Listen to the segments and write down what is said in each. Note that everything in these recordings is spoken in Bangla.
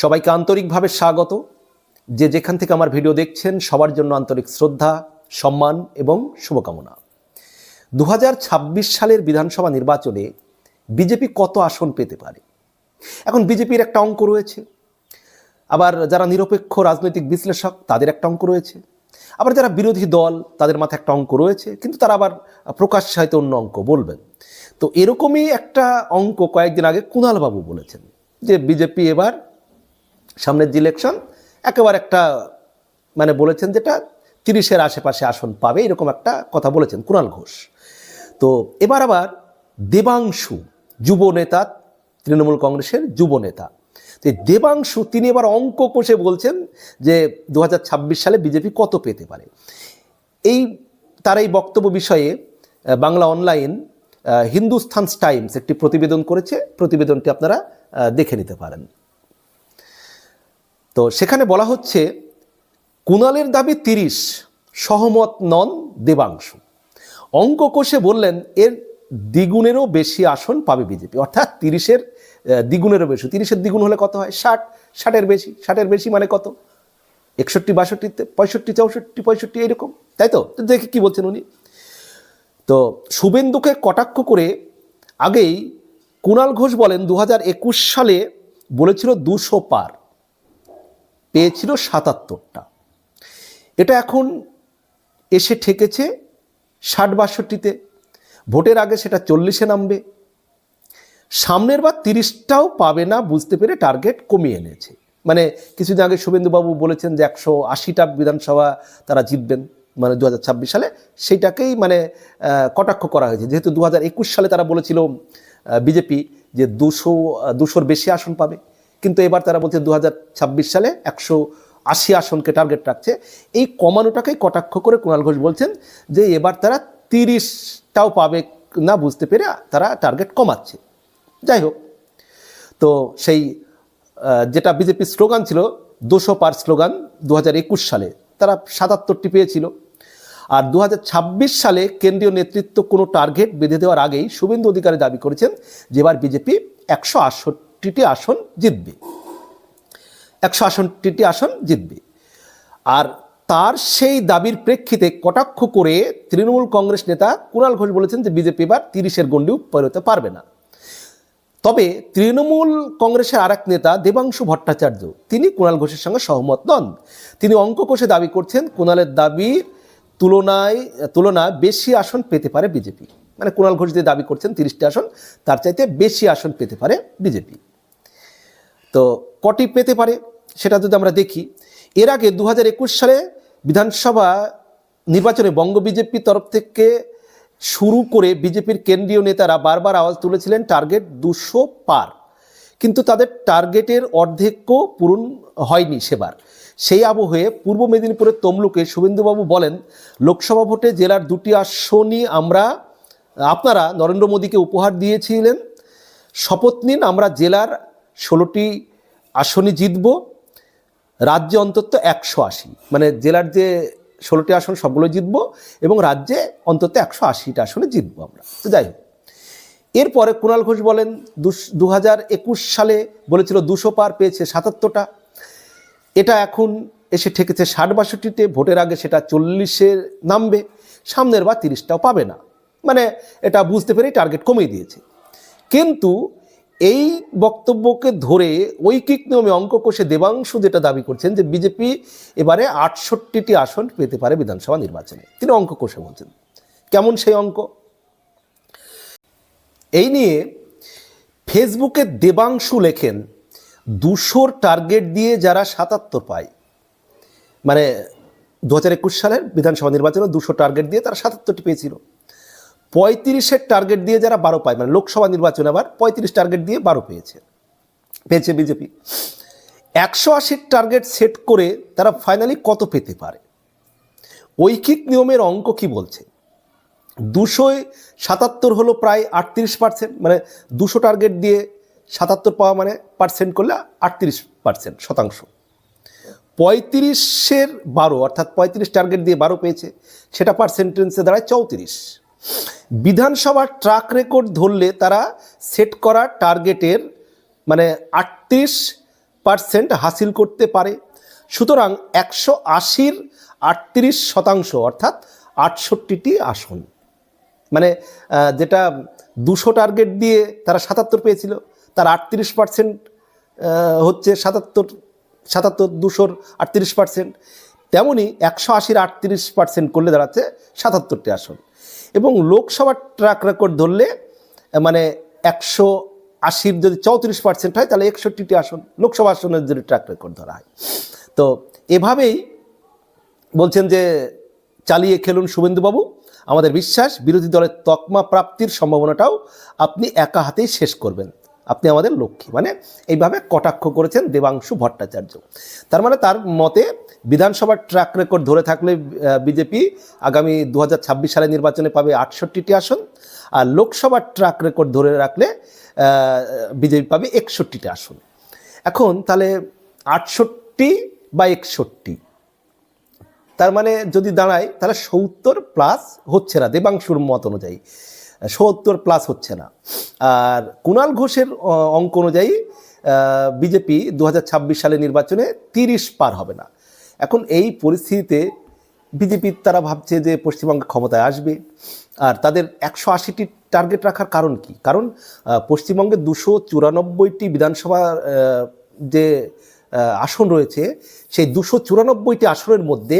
সবাইকে আন্তরিকভাবে স্বাগত। যে যেখান থেকে আমার ভিডিও দেখছেন, সবার জন্য আন্তরিক শ্রদ্ধা, সম্মান এবং শুভকামনা। দু হাজার ছাব্বিশ সালের বিধানসভা নির্বাচনে বিজেপি কত আসন পেতে পারে? এখন বিজেপির একটা অঙ্ক রয়েছে। আবার যারা নিরপেক্ষ রাজনৈতিক বিশ্লেষক, তাদের একটা অঙ্ক রয়েছে। আবার যারা বিরোধী দল, তাদের মাথায় একটা অঙ্ক রয়েছে, কিন্তু তারা আবার প্রকাশ্যে হয়তো অন্য অঙ্ক বলবেন। তো এরকমই একটা অঙ্ক কয়েকদিন আগে কুণালবাবু বলেছেন যে বিজেপি এবার সামনের যে ইলেকশন একেবারে একটা মানে বলেছেন যেটা, তিরিশের আশেপাশে আসন পাবে, এরকম একটা কথা বলেছেন কুণাল ঘোষ। তো এবার আবার দেবাংশু যুব নেতা, তৃণমূল কংগ্রেসের যুব নেতা। তো দেবাংশু, তিনি এবার অঙ্ক কষে বলছেন যে দু হাজার ছাব্বিশ সালে বিজেপি কত পেতে পারে। এই, তার এই বক্তব্য বিষয়ে বাংলা অনলাইন হিন্দুস্থান টাইমস একটি প্রতিবেদন করেছে। প্রতিবেদনটি আপনারা দেখে নিতে পারেন। তো সেখানে বলা হচ্ছে, কুণালের দাবি তিরিশ, সহমত নন দেবাংশু। অঙ্ক কোষে বললেন, এর দ্বিগুণেরও বেশি আসন পাবে বিজেপি। অর্থাৎ তিরিশের দ্বিগুণেরও বেশি। তিরিশের দ্বিগুণ হলে কত হয়? ষাট। ষাটের বেশি। ষাটের বেশি মানে কত? একষট্টি, বাষট্টিতে, পঁয়ষট্টি, চৌষট্টি, পঁয়ষট্টি, এইরকম। তাই তো? দেখি কি বলছেন উনি। তো শুভেন্দুকে কটাক্ষ করে আগেই কুণাল ঘোষ বলেন দু হাজার একুশ সালে বলেছিল দুশো পার। পেয়েছিল সাতাত্তরটা। এটা এখন এসে ঠেকেছে ষাট বাষট্টিতে। ভোটের আগে সেটা চল্লিশে নামবে। সামনের বার তিরিশটাও পাবে না বুঝতে পেরে টার্গেট কমিয়ে এনেছে। মানে কিছুদিন আগে শুভেন্দুবাবু বলেছেন যে একশো আশিটা বিধানসভা তারা জিতবেন মানে দু হাজার ছাব্বিশ সালে। সেইটাকেই মানে কটাক্ষ করা হয়েছে। যেহেতু দু হাজার একুশ সালে তারা বলেছিল বিজেপি যে দুশো দুশোর বেশি আসন পাবে। কিন্তু এবার তারা বলছে দু হাজার ছাব্বিশ সালে একশো আশি আসনকে টার্গেট রাখছে। এই কমানোটাকেই কটাক্ষ করে কুণাল ঘোষ বলছেন যে এবার তারা তিরিশটাও পাবে না বুঝতে পেরে তারা টার্গেট কমাচ্ছে। যাই হোক, তো সেই যেটা বিজেপির স্লোগান ছিল, দুশো পার স্লোগান দু হাজার একুশ সালে, তারা সাতাত্তরটি পেয়েছিল। আর দু হাজার ছাব্বিশ সালে কেন্দ্রীয় নেতৃত্ব কোনো টার্গেট বেঁধে দেওয়ার আগেই শুভেন্দু অধিকারী দাবি করেছেন যে এবার বিজেপি একশো আটষট্টিটি আসন জিতবে। একশো আটষট্টিটি আসন জিতবে। আর তার সেই দাবির প্রেক্ষিতে কটাক্ষ করে তৃণমূল কংগ্রেস নেতা কুণাল ঘোষ বলেছেন যে বিজেপি এবার তিরিশের গণ্ডিও পেরোতে পারবে না। তবে তৃণমূল কংগ্রেসের আরেক নেতা দেবাংশু ভট্টাচার্য, তিনি কুণাল ঘোষের সঙ্গে সহমত নন। তিনি অঙ্ক কষে দাবি করছেন, কুণালের দাবি তুলনায় তুলনায় বেশি আসন পেতে পারে বিজেপি। মানে কুণাল ঘোষ যে দাবি করছেন তিরিশটি আসন, তার চাইতে বেশি আসন পেতে পারে বিজেপি। তো কটি পেতে পারে সেটা যদি আমরা দেখি, এর আগে দু একুশ সালে বিধানসভা নির্বাচনে বঙ্গ বিজেপির তরফ থেকে শুরু করে বিজেপির কেন্দ্রীয় নেতারা বারবার আওয়াজ তুলেছিলেন টার্গেট দুশো পার। কিন্তু তাদের টার্গেটের অর্ধেকও পূরণ হয়নি সেবার। সেই আবহে পূর্ব মেদিনীপুরের তমলুকে শুভেন্দুবাবু বলেন, লোকসভা ভোটে জেলার দুটি আসনই আমরা, আপনারা নরেন্দ্র মোদীকে উপহার দিয়েছিলেন। শপথ নিন, আমরা জেলার ষোলোটি আসনই জিতব, রাজ্যে অন্তত একশো আশি। মানে জেলার যে ষোলোটি আসন সবগুলো জিতব এবং রাজ্যে অন্তত একশো আশিটা আসনে জিতব আমরা। তো যাই হোক, এরপরে কুণাল ঘোষ বলেন দু হাজার একুশ সালে বলেছিল দুশো পার পেয়েছে সাতাত্তরটা। এটা এখন এসে ঠেকেছে ষাট বাষট্টিতে, ভোটের আগে সেটা চল্লিশে নামবে, সামনের বার তিরিশটাও পাবে না। মানে এটা বুঝতে পেরেই টার্গেট কমিয়ে দিয়েছে। কিন্তু এই বক্তব্যকে ধরে ঐকিক নিয়মে অঙ্ক কষে দেবাংশু যেটা দাবি করছেন যে বিজেপি এবারে আটষট্টিটি আসন পেতে পারে বিধানসভা নির্বাচনে। তিনি অঙ্ক কষে বলছেন। কেমন সেই অঙ্ক? এই নিয়ে ফেসবুকে দেবাংশু লেখেন, দুশোর টার্গেট দিয়ে যারা সাতাত্তর পায় মানে দু হাজার একুশ সালের বিধানসভা নির্বাচনে দুশো টার্গেট দিয়ে তারা সাতাত্তরটি পেয়েছিল। পঁয়ত্রিশের টার্গেট দিয়ে যারা বারো পায় মানে লোকসভা নির্বাচনে আবার পঁয়ত্রিশ টার্গেট দিয়ে বারো পেয়েছে। পেয়েছে বিজেপি। একশো আশির টার্গেট সেট করে তারা ফাইনালি কত পেতে পারে? ঐকিক নিয়মের অঙ্ক কি বলছে? দুশোয় সাতাত্তর হলো প্রায় আটত্রিশ পার্সেন্ট মানে দুশো টার্গেট দিয়ে সাতাত্তর পাওয়া মানে পার্সেন্ট করলে আটত্রিশ পার্সেন্ট শতাংশ। পঁয়ত্রিশের বারো, অর্থাৎ পঁয়ত্রিশ টার্গেট দিয়ে বারো পেয়েছে, সেটা পার্সেন্টেন্সে দাঁড়ায় চৌত্রিশ। বিধানসভার ট্রাক রেকর্ড ধরলে তারা সেট করা টার্গেটের মানে আটত্রিশ পার্সেন্ট হাসিল করতে পারে। সুতরাং একশো আশির আটত্রিশ শতাংশ অর্থাৎ আটষট্টিটি আসন। মানে যেটা দুশো টার্গেট দিয়ে তারা সাতাত্তর পেয়েছিল, তার আটত্রিশ পার্সেন্ট হচ্ছে সাতাত্তর সাতাত্তর, দুশোর আটত্রিশ পার্সেন্ট তেমনই একশো আশির আটত্রিশ পার্সেন্ট করলে দাঁড়াচ্ছে সাতাত্তরটি আসন। এবং লোকসভার ট্র্যাক রেকর্ড ধরলে মানে একশো আশির যদি চৌত্রিশ পার্সেন্ট হয়, তাহলে একষট্টিটি আসন, লোকসভা আসনের যদি ট্র্যাক রেকর্ড ধরা হয়। তো এভাবেই বলছেন যে চালিয়ে খেলুন শুভেন্দুবাবু। আমাদের বিশ্বাস, বিরোধী দলের তকমা প্রাপ্তির সম্ভাবনাটাও আপনি একা হাতেই শেষ করবেন। আপনি আমাদের লক্ষ্মী। মানে এইভাবে কটাক্ষ করেছেন দেবাংশু ভট্টাচার্য। তার মানে তার মতে বিধানসভার ট্র্যাক রেকর্ড ধরে থাকলে বিজেপি আগামী দু হাজার ছাব্বিশ সালে নির্বাচনে পাবে আটষট্টিটি আসন আর লোকসভার ট্র্যাক রেকর্ড ধরে রাখলে বিজেপি পাবে একষট্টিটি আসন। এখন তাহলে আটষট্টি বা একষট্টি, তার মানে যদি দাঁড়ায় তাহলে সত্তর প্লাস হচ্ছে না দেবাংশুর মত অনুযায়ী। সত্তর প্লাস হচ্ছে না। আর কুণাল ঘোষের অঙ্ক অনুযায়ী বিজেপি দু সালে নির্বাচনে তিরিশ পার হবে না। এখন এই পরিস্থিতিতে বিজেপির তারা ভাবছে যে পশ্চিমবঙ্গে ক্ষমতায় আসবে। আর তাদের একশো আশিটি টার্গেট রাখার কারণ কি? কারণ পশ্চিমবঙ্গে দুশো চুরানব্বইটি বিধানসভা যে আসন রয়েছে, সেই দুশো চুরানব্বইটি আসনের মধ্যে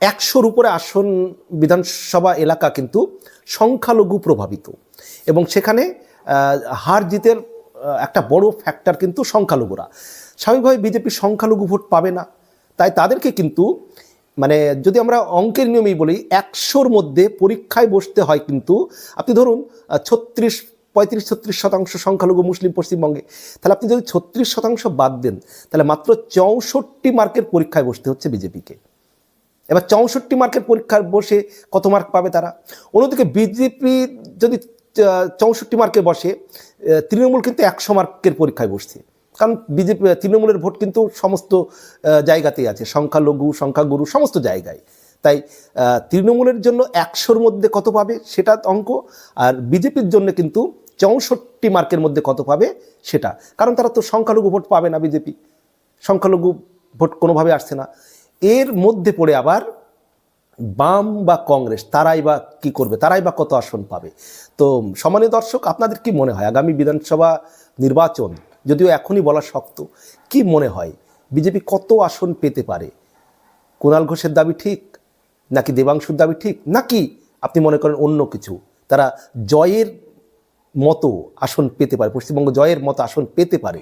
একশোর উপরে আসন বিধানসভা এলাকা কিন্তু সংখ্যালঘু প্রভাবিত। এবং সেখানে হার জিতের একটা বড় ফ্যাক্টর কিন্তু সংখ্যালঘুরা। স্বাভাবিকভাবে বিজেপি সংখ্যালঘু ভোট পাবে না। তাই তাদেরকে কিন্তু মানে যদি আমরা অঙ্কের নিয়মেই বলি, একশোর মধ্যে পরীক্ষায় বসতে হয় কিন্তু, আপনি ধরুন ছত্রিশ, পঁয়ত্রিশ, ছত্রিশ শতাংশ সংখ্যালঘু মুসলিম পশ্চিমবঙ্গে। তাহলে আপনি যদি ছত্রিশ শতাংশ বাদ দেন, তাহলে মাত্র চৌষট্টি মার্কের পরীক্ষায় বসতে হচ্ছে বিজেপিকে। এবার চৌষট্টি মার্কের পরীক্ষায় বসে কত মার্ক পাবে তারা? অন্যদিকে বিজেপি যদি চৌষট্টি মার্কে বসে তৃণমূল কিন্তু একশো মার্কের পরীক্ষায় বসছে। কারণ বিজেপি তৃণমূলের ভোট কিন্তু সমস্ত জায়গাতেই আছে। সংখ্যালঘু, সংখ্যাগুরু, সমস্ত জায়গায়। তাই তৃণমূলের জন্য একশোর মধ্যে কত পাবে সেটা অঙ্ক, আর বিজেপির জন্য কিন্তু চৌষট্টি মার্কের মধ্যে কত পাবে সেটা। কারণ তারা তো সংখ্যালঘু ভোট পাবে না বিজেপি সংখ্যালঘু ভোট কোনোভাবে আসছে না। এর মধ্যে পড়ে আবার বাম বা কংগ্রেস, তারাই বা কি করবে? তারাই বা কত আসন পাবে? তো সম্মানীয় দর্শক, আপনাদের কি মনে হয়? আগামী বিধানসভা নির্বাচন যদিও এখনই বলা শক্ত, কি মনে হয়? বিজেপি কত আসন পেতে পারে? কুণাল ঘোষের দাবি ঠিক? নাকি দেবাংশুর দাবি ঠিক? নাকি আপনি মনে করেন অন্য কিছু? তারা জয়ের মতো আসন পেতে পারে, পশ্চিমবঙ্গ জয়ের মতো আসন পেতে পারে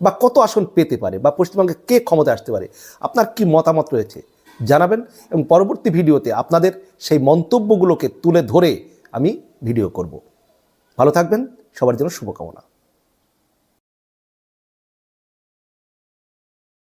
বা কত আসন পেতে পারে বা পশ্চিমবঙ্গে কে ক্ষমতা আসতে পারে, আপনার কি মতামত রয়েছে জানাবেন এবং পরবর্তী ভিডিওতে আপনাদের সেই মন্তব্যগুলোকে তুলে ধরে আমি ভিডিও করব। ভালো থাকবেন, সবার জন্য শুভকামনা।